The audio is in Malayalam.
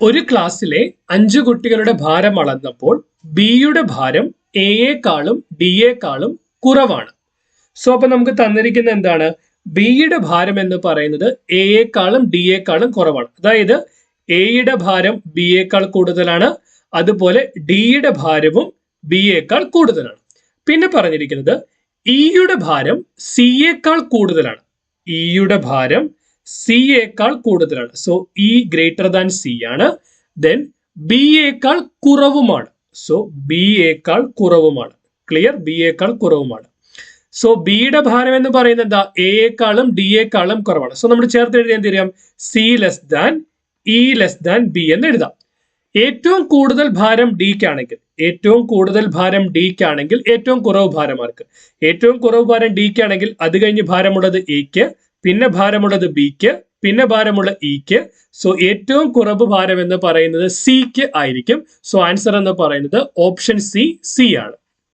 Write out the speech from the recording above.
ഒരു ക്ലാസ്സിലെ അഞ്ചു കുട്ടികളുടെ ഭാരം അളന്നപ്പോൾ ബിയുടെ ഭാരം എയേക്കാളും ഡിയേക്കാളും കുറവാണ്. സോ അപ്പൊ നമുക്ക് തന്നിരിക്കുന്ന എന്താണ്? ബിയുടെ ഭാരം എന്ന് പറയുന്നത് എയേക്കാളും ഡിയേക്കാളും കുറവാണ്. അതായത് എയുടെ ഭാരം ബിയേക്കാൾ കൂടുതലാണ് അതുപോലെ ഡിയുടെ ഭാരവും ബിയേക്കാൾ കൂടുതലാണ്. പിന്നെ പറഞ്ഞിരിക്കുന്നത് ഇയുടെ ഭാരം സിയേക്കാൾ കൂടുതലാണ്. ഇയുടെ ഭാരം സിയേക്കാൾ കൂടുതലാണ്. So E greater than C ആണ്. ദെൻ ബി എക്കാൾ കുറവുമാണ്. സോ ബി എക്കാൾ കുറവുമാണ്. ക്ലിയർ ബി എക്കാൾ കുറവുമാണ്. സോ ബിയുടെ ഭാരം എന്ന് പറയുന്നത് എന്താ? എയെക്കാളും ഡി എക്കാളും കുറവാണ്. സോ നമ്മൾ ചേർത്ത് എഴുതിയാൽ എന്ത് ചെയ്യാം C less than E less than B എന്ന് എഴുതാം. ഏറ്റവും കൂടുതൽ ഭാരം ഡിക്കാണെങ്കിൽ ഏറ്റവും കൂടുതൽ ഭാരം ഡിക്കാണെങ്കിൽ ഏറ്റവും കുറവ് ഭാരം ആർക്ക് ഏറ്റവും കുറവ് ഭാരം ഡിക്കാണെങ്കിൽ അത് കഴിഞ്ഞ് ഭാരമുള്ളത് എക്ക് പിന്നെ ഭാരമുള്ളത് ബിക്ക് പിന്നെ ഭാരമുള്ള ഇക്ക് സോ ഏറ്റവും കുറവ് ഭാരം എന്ന് പറയുന്നത് സിക്ക് ആയിരിക്കും. സോ ആൻസർ എന്ന് പറയുന്നത് ഓപ്ഷൻ സി സി ആണ്.